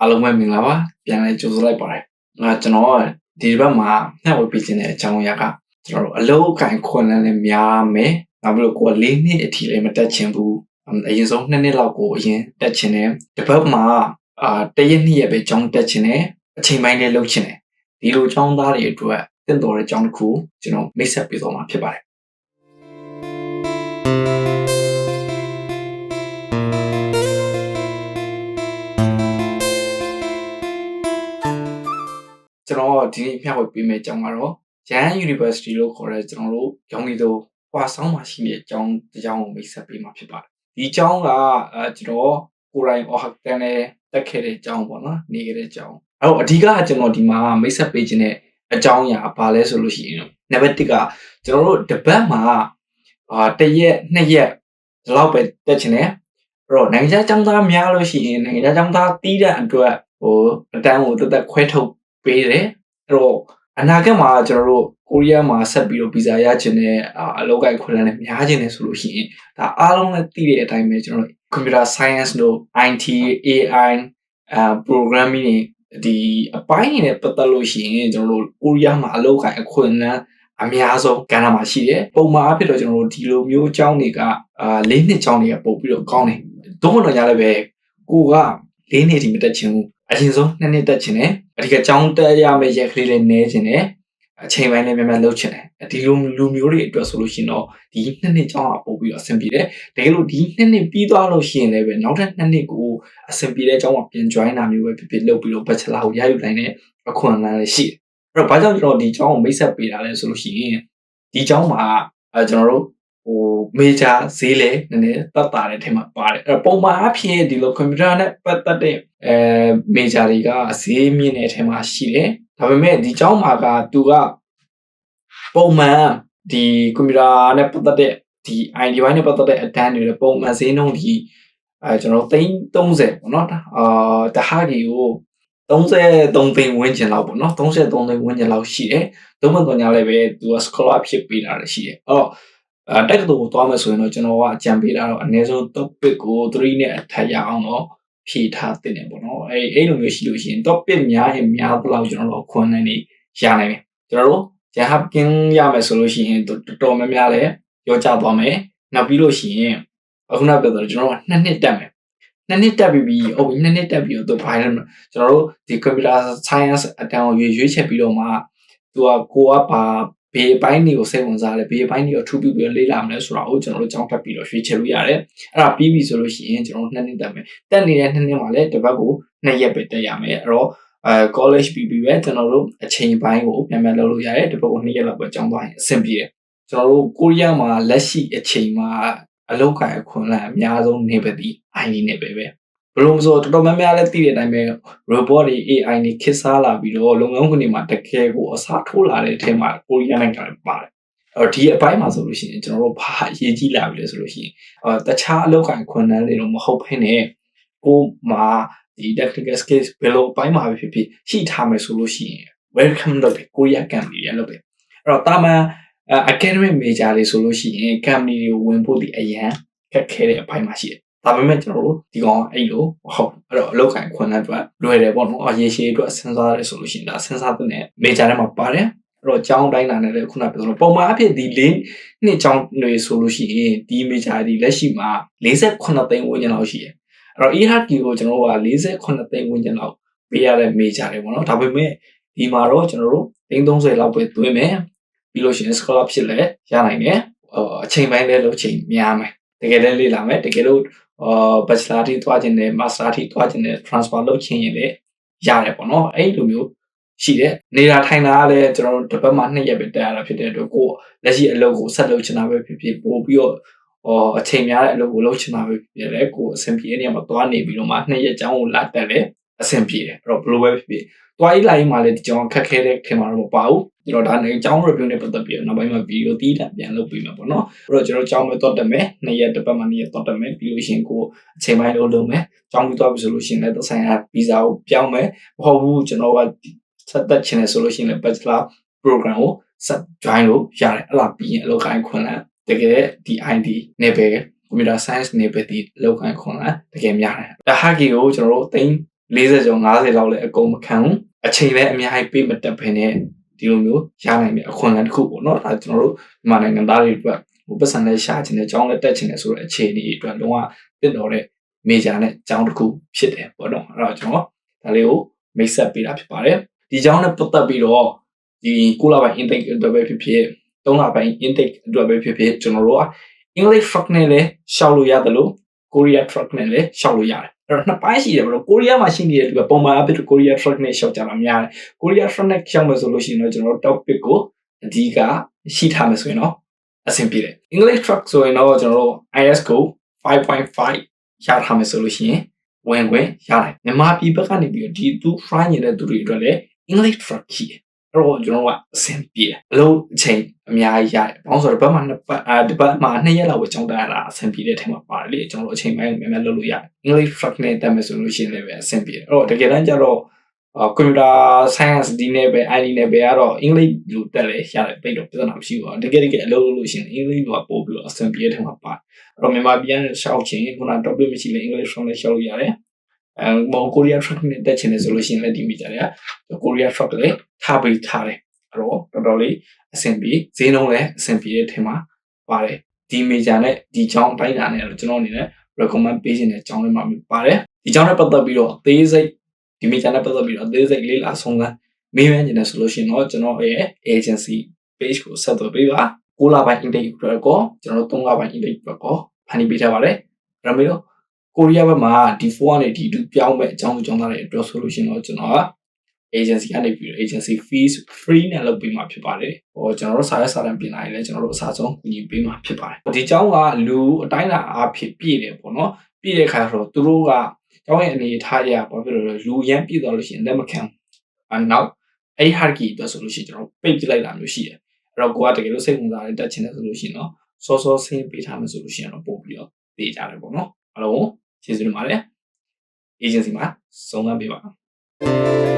အားလုံးပဲမင်္ဂလာပါပြန်လဲကြိုဆိုလိုက်ပါတယ်ငါကျွန်တော်ဒီဘက်မှာနှက်ဝေပေးခြင်းတဲ့အကြောင်းအရာကကျွန်တော်တို့အလုပ်အကင်ခွန်လန်းလည်းများမယ်နောက်ပြီးတော့ကိုယ်၄နှစ်အထိလည်းမတက်ချင်ဘူးအရင်ဆုံးနှစ်နှစ်လောက်ကိုအရင်တက်ချင်တယ်ဒီဘက်မှာအာတရက်နှစ်ရက်ပဲကြောင်းတက်ချင်တယ်အချိန်ပိုင်းလည်းလုပ်ချင်တယ်ဒီလိုចောင်းသားတွေအတွက်တင့်တော်တဲ့ចောင်းတစ်ခုကျွန်တော်မိတ်ဆက်ပေးသွားမှာဖြစ်ပါတယ် တော်ဒီနေ့မျှဝေပေးမယ့်အကြောင်းကတော့ Jan University လို့ခေါ်တဲ့ကျွန်တော်တို့ကျောင်းလေးတို့ဟွာဆောင်မှာရှိတဲ့အကြောင်းတစ်ကြောင်းကိုမိတ်ဆက်ပေးမှာဖြစ်ပါတယ်ဒီအကြောင်းကအဲကျွန်တော်ကိုရိုင်းအော်ဟက်တန်နဲ့တက်ခဲ့တဲ့အကြောင်းပေါ့နော်နေခဲ့တဲ့အကြောင်းအဲ့တော့အဓိကကျွန်တော်ဒီမှာမိတ်ဆက်ပေးခြင်းတဲ့အကြောင်းအရာဘာလဲဆိုလို့ရှိရင်နံပါတ်1ကကျွန်တော်တို့တပတ်မှာအာတရက်နှစ်ရက်ဒီလောက်ပဲတက်ချင်တယ်အဲ့တော့နိုင်ငံခြားကျောင်းသားများလို့ရှိရင်နိုင်ငံခြားကျောင်းသားတီးတဲ့အတွက်ဟိုအတန်းကိုတက်တက်ခွဲထုတ်ပေးတယ် အဲ့တော့အနာဂတ်မှာကျွန်တော်တို့ကိုရီးယားမှာဆက်ပြီးတော့ဗီဇာရချင်တဲ့အလုပ်ကိုင်ခွင့်လန်းနဲ့များချင်တယ်ဆိုလို့ရှိရင်ဒါအားလုံးလည်းသိတဲ့အတိုင်းပဲကျွန်တော်တို့ computer science တို့ IT AI အာ programming ဒီအပိုင်းတွေနဲ့ပတ်သက်လို့ရှိရင်ကျွန်တော်တို့ကိုရီးယားမှာအလုပ်ကိုင်အခွင့်အလမ်းအများဆုံးကဏ္ဍမှာရှိတယ်ပုံမှန်အဖြစ်တော့ကျွန်တော်တို့ဒီလိုမျိုးအကြောင်းတွေကအာ၄နှစ်အကြောင်းတွေကပို့ပြီးတော့ကောင်းတယ်ဒုက္ခတော့ညာလည်းပဲကိုက၄နှစ်အထိမတက်ချင်ဘူး အရင်ဆုံး2နှစ်တက်ချင်တယ်အဓိကကြောင်းတက်ရမယ့်ရက်ကလေးလေးနည်းချင်တယ်အချိန်ပိုင်းလည်းများများလုပ်ချင်တယ်ဒီလိုလူမျိုးတွေအတွက်ဆိုလို့ရှိရင်တော့ဒီနှစ်နှစ်ကြောင်းကပို့ပြီးတော့အဆင်ပြေတယ်တကယ်လို့ဒီနှစ်နှစ်ပြီးသွားလို့ရှိရင်လည်းပဲနောက်ထပ်နှစ်နှစ်ကိုအဆင်ပြေတဲ့အကြောင်းကပြန် join တာမျိုးပဲဖြစ်ဖြစ်လုပ်ပြီးတော့ bachelor ကိုရယူနိုင်တဲ့အခွင့်အလမ်းလည်းရှိတယ်အဲ့တော့ဘာကြောင့်ကျွန်တော်ဒီအကြောင်းကိုမိတ်ဆက်ပေးတာလဲဆိုလို့ရှိရင်ဒီအကြောင်းမှာအဲကျွန်တော်တို့ဟို major ဈေးလဲနည်းနည်းတတ်တာတဲ့ထဲမှာပါတယ်အဲ့ပုံမှန်အဖြစ်ဒီလို computer နဲ့ပတ်သက်တဲ့ အဲ major တွေကဈေးမြင့်တဲ့အထဲမှာရှိတယ်ဒါပေမဲ့ဒီအကြောင်းမှာကသူကပုံမှန်ဒီကွန်ပျူတာနဲ့ပတ်သက်တဲ့ဒီ ID ဘိုင်းနဲ့ပတ်သက်တဲ့အတန်းတွေပုံမှန်ဈေးနှုန်းဒီအဲကျွန်တော်သိန်း30ပေါ့နော်အာတဟာဒီကို33သိန်းဝန်းကျင်လောက်ပေါ့နော်33သိန်းဝန်းကျင်လောက်ရှိတယ်။သုံးမတော်ညာလည်းပဲသူက scholar ဖြစ်ပေးတာလည်းရှိတယ်။အဲ့တော့အဲတက္ကသိုလ်ကိုသွားမယ်ဆိုရင်တော့ကျွန်တော်ကအကြံပေးတာတော့အနည်းဆုံး topic ကို3နဲ့အထက်ရအောင်တော့ ဖြည့်ထားတင်တယ်ပေါ့နော်။အဲအဲ့လိုမျိုးရှိလို့ရှိရင် topic များရင်များသလောက်ကျွန်တော်တို့ခွန်းနိုင်နေရနိုင်တယ်။ကျွန်တော်တို့ရဟပ်ကင်းရမယ်ဆိုလို့ရှိရင်တော်တော်များများလည်းရောကြသွားမယ်နောက်ပြီးလို့ရှိရင်အခုနောက်ပြောတော့ကျွန်တော်ကနှစ်နှစ်တက်မယ်နှစ်နှစ်တက်ပြီးပြီးဟုတ်ပြီနှစ်နှစ်တက်ပြီးတော့ဘာလဲကျွန်တော်တို့ဒီ computer science အတန်းကိုရွေးရွေးချက်ပြီးတော့မှသူကကိုကဘာ ဘေးပိုင်းတွေကိုစိတ်ဝင်စားတယ်ဘေးပိုင်းတွေကိုထူပြီးပြီးလေ့လာမလဲဆိုတာကိုကျွန်တော်တို့ကြောင်းထပ်ပြီးတော့ရွေးချယ်လို့ရတယ်အဲ့ဒါပြီးပြီဆိုလို့ရှိရင်ကျွန်တော်နှစ်နှစ်တက်မယ်တက်နေတဲ့နှစ်နှစ်မှာလည်းတစ်ပတ်ကိုနှစ်ရက်ပဲတက်ရမယ်အဲ့တော့အဲ college ပြီးပြီးပဲကျွန်တော်တို့အချိန်ပိုင်းကိုပြန်ပြန်လုပ်လို့ရတယ်ဒီဘက်ကို2ရက်လောက်ပဲကျောင်းသွားရင်အဆင်ပြေတယ်ကျွန်တော်တို့ကိုရီးယားမှာလက်ရှိအချိန်မှာအလောက်ကိုင်အခွင့်အလမ်းအများဆုံးနေပါသည် ID နဲ့ပဲပဲ ဘယ်လိုဆိုတော်တော်များများလည်းသိတဲ့အတိုင်းပဲ robot တွေ AI တွေခေတ်စားလာပြီးတော့လုပ်ငန်းခွင်တွေမှာတကယ်ကိုအစားထိုးလာတဲ့အထက်မှာကိုရီးယားနိုင်ငံလည်းပါတယ်အဲ့တော့ဒီအပိုင်းမှာဆိုလို့ရှိရင်ကျွန်တော်တို့ဘာအရေးကြီးလာပြီလဲဆိုလို့ရှိရင်အဲတခြားအလောက်ကိုင်ခွင့်အလမ်းတွေတော့မဟုတ်ဘဲနဲ့ကိုမှာဒီ technical skills ဘယ်လိုအပိုင်းမှာပဲဖြစ်ဖြစ်ရှိထားမယ်ဆိုလို့ရှိရင် welcome လုပ်တယ်ကိုရီးယား company တွေလုပ်တယ်အဲ့တော့တာမန် academic major တွေဆိုလို့ရှိရင် company တွေဝင်ဖို့ဒီအရန်ခက်ခဲတဲ့အပိုင်းမှာရှိတယ် ဒါပေမဲ့ကျွန်တော်တို့ဒီကောင်အဲ့လိုဟုတ်အဲ့တော့အလောက်ကန်ခွန်တဲ့အတွက်လွယ်တယ်ပေါ့နော်အရေးရှိအတွက်စဉ်းစားရတယ်ဆိုလို့ရှိရင်ဒါစဉ်းစားတဲ့ major ထဲမှာပါတယ်အဲ့တော့ကျောင်းတိုင်းလာနေတယ်ခုနပြောလို့ပုံမှန်အဖြစ်ဒီ၄နှစ်ကျောင်းတွေဆိုလို့ရှိရင်ဒီ major ဒီလက်ရှိမှာ48သိန်းဝန်းကျင်လောက်ရှိတယ်အဲ့တော့ EHRD ကိုကျွန်တော်တို့က48သိန်းဝန်းကျင်လောက်ပေးရတဲ့ major တွေပေါ့နော်ဒါပေမဲ့ဒီမှာတော့ကျွန်တော်တို့30လောက်ပဲသွင်းမယ်ပြီးလို့ရှိရင် scholar ဖြစ်လဲရနိုင်တယ်အချိန်ပိုင်းလဲလို့ချိန်များမယ်တကယ်လဲလေ့လာမယ်တကယ်လို့ အာ bachelor ထိသွားခြင်းနဲ့ master ထိသွားခြင်းနဲ့ transfer လုပ်ခြင်းရင်လည်းရတယ်ပေါ့နော်အဲ့လိုမျိုးရှိတယ်နေတာထိုင်တာကလည်းကျွန်တော်တို့တစ်ပတ်မှနှစ်ရက်ပဲတက်ရတာဖြစ်တဲ့အတွက်ကိုလက်ရှိအလုပ်ကိုဆက်လုပ်ချင်တာပဲဖြစ်ဖြစ်ပို့ပြီးတော့အော်အချိန်များတဲ့အလုပ်ကိုလုပ်ချင်တာပဲဖြစ်ဖြစ်လေကိုအဆင်ပြေတဲ့နေရာမှာသွားနေပြီးတော့မှနှစ်ရက်ကျောင်းကိုလာတက်လေ အဆင်ပြေတယ်အဲ့တော့ဘလိုပဲဖြစ်ဖြစ်သွားရေးလာရေးမှာလည်းဒီကြောင်ခက်ခဲတဲ့ခင်မှာတော့မပါဘူးကျွန်တော်ဒါနဲ့အကြောင်း review နဲ့ပတ်သက်ပြီးနောက်ပိုင်းမှာဗီဒီယိုတီးတာပြန်လုပ်ပေးမှာပေါ့နော်အဲ့တော့ကျွန်တော်အကြောင်းပဲတော့တက်မယ်နှစ်ရက်တစ်ပတ်မှနှစ်ရက်တော့တက်မယ်ပြီးလို့ရှိရင်ကိုအချိန်ပိုင်းလုပ်လုပ်မယ်အကြောင်းပြီးသွားပြီဆိုလို့ရှိရင်လည်းသက်ဆိုင်ရာဗီဇာကိုပြောင်းမယ်မဟုတ်ဘူးကျွန်တော်ကဆက်သက်ချင်တယ်ဆိုလို့ရှိရင်လည်း bachelor program ကိုဆက် join လို့ရတယ်အဲ့လားပြီးရင်အလုပ်ခိုင်းခွင့်လန်းတကယ်ဒီ ID နဲ့ပဲ computer science နဲ့ပဲဒီအလုပ်ခိုင်းခွင့်လန်းတကယ်များတယ်ဒါဟာကီကိုကျွန်တော်တို့သိ 40ကျော်50လောက်လည်းအကုန်မခံဘူးအချိန်လည်းအများကြီးပေးမတက်ဖ ೇನೆ ဒီလိုမျိုးရနိုင်တဲ့အခွင့်အလမ်းတစ်ခုပေါ့နော်ဒါကျွန်တော်တို့မြန်မာနိုင်ငံသားတွေအတွက်ဟိုပတ်စံနဲ့ရှာချင်တဲ့အကြောင်းလည်းတက်ချင်တယ်ဆိုတဲ့အခြေအနေတွေအတွက်လုံးဝတင့်တော်တဲ့ major နဲ့အကြောင်းတစ်ခုဖြစ်တယ်ပေါ့နော်အဲ့တော့ကျွန်တော်ဒါလေးကိုမိတ်ဆက်ပေးတာဖြစ်ပါတယ်ဒီအကြောင်းနဲ့ပတ်သက်ပြီးတော့ဒီ9လပိုင်း intake အတွက်ပဲဖြစ်ဖြစ်3လပိုင်း intake အတွက်ပဲဖြစ်ဖြစ်ကျွန်တော်တို့က English truck နဲ့လည်းရှောက်လို့ရတယ်လို့ Korea truck နဲ့လည်းရှောက်လို့ရတယ် အဲ့တော့နှစ်ပိုင်းရှိတယ်ဘလို့ Korea မှာရှိနေတဲ့လူကပုံမှန်အဖြစ် Korea truck နဲ့ရှောက်ကြတာများတယ် Korea truck နဲ့ရှောက်မယ်ဆိုလို့ရှိရင်တော့ကျွန်တော်တို့ topic ကိုအဓိကရှိထားမယ်ဆိုရင်တော့အဆင်ပြေတယ် English truck ဆိုရင်တော့ကျွန်တော်တို့ IS ကို5.5ရထားမယ်ဆိုလို့ရှိရင်ဝင်ခွင့်ရတယ်မြန်မာပြည်ဘက်ကနေပြီးတော့ဒီသူ try နေတဲ့သူတွေအတွက်လည်း English truck ရှိတယ် အဲ့တော့ကျွန်တော်တို့ကအဆင်ပြေတယ်အလုံးအချိန်အများကြီးရတယ်။ဘာလို့ဆိုတော့ဒီဘက်မှာနှစ်ပတ်အာဒီဘက်မှာနှစ်ရက်လောက်ပဲကြောင်းတက်ရတာအဆင်ပြေတဲ့ထဲမှာပါတယ်လေကျွန်တော်တို့အချိန်ပိုင်းကိုများများလုပ်လို့ရတယ်။ English truck နဲ့တက်မယ်ဆိုလို့ရှိရင်လည်းပဲအဆင်ပြေတယ်။အဲ့တော့တကယ်တမ်းကျတော့အာ computer science ဒီနဲ့ပဲ ID နဲ့ပဲကတော့ English လို့တက်လဲရတယ်ပိတ်တော့ပြဿနာမရှိဘူး။တကယ်တကယ်အလုပ်လုပ်လို့ရှိရင် English ကပို့ပြီးတော့အဆင်ပြေတဲ့ထဲမှာပါတယ်။အဲ့တော့မြန်မာပြည်နဲ့ရှောက်ချင်ခုန topic မရှိလဲ English နဲ့ရှောက်လို့ရတယ်။ အဲမော်ကိုရီးယား truck နဲ့တက်ချင်တယ်ဆိုလို့ရှိရင်လည်းဒီမီတာတွေကကိုရီးယား truck လည်းထားပေးထားတယ်အဲ့တော့တော်တော်လေးအဆင်ပြေဈေးနှုန်းလည်းအဆင်ပြေတဲ့ထင်မှာပါတယ်ဒီ major နဲ့ဒီချောင်းတိုင်းတာနဲ့တော့ကျွန်တော်အနေနဲ့ recommend ပေးခြင်းတဲ့ချောင်းလေးမှာပါတယ်ဒီချောင်းနဲ့ပတ်သက်ပြီးတော့အသေးစိတ်ဒီ major နဲ့ပတ်သက်ပြီးတော့အသေးစိတ်လေးလာဆုံးကမေးမြန်းနေတယ်ဆိုလို့ရှိရင်တော့ကျွန်တော်ရဲ့ agency page ကိုဆက်သွယ်ပေးပါ6လပိုင်း intake အတွက်ကောကျွန်တော်တို့3လပိုင်း intake အတွက်ကောဖန်တီးပေးထားပါတယ်ဒါမျိုး ကိုရီးယားဘက်မှာ D4 ကနေ D2 ပြောင်းမဲ့အကြောင်းအကြောင်းသားတွေအတွက်ဆိုလို့ရှိရင်တော့ကျွန်တော်က agency ကနေပြီးတော့ agency fees free နဲ့လုပ်ပေးမှာဖြစ်ပါတယ်။ဟောကျွန်တော်တို့စာရွက်စာတမ်းပြင်လာရင်လည်းကျွန်တော်တို့အစားဆုံးကူညီပေးမှာဖြစ်ပါတယ်။ဒီကျောင်းကလူအတိုင်းအအားဖြင့်ပြည့်တယ်ပေါ့နော်။ပြည့်တဲ့ခါဆိုတော့သူတို့ကကျောင်းရဲ့အနေထားရဘာဖြစ်လို့လဲလူရမ်းပြည့်သွားလို့ရှိရင်လက်မခံ။အဲနောက်အဲ့ဒီ hierarchy အတွက်ဆိုလို့ရှိရင်ကျွန်တော်ပိတ်ပြလိုက်တာမျိုးရှိတယ်။အဲ့တော့ကိုကတကယ်လို့စိတ်ဝင်စားတဲ့တက်ချင်တယ်ဆိုလို့ရှိရင်တော့စောစောဆင်းပေးထားမယ်ဆိုလို့ရှိရင်တော့ပို့ပြီးတော့ပေးကြတယ်ပေါ့နော်။ အားလုံးကျေးဇူးတင်ပါတယ် agency မှာစုံစမ်းပေးပါ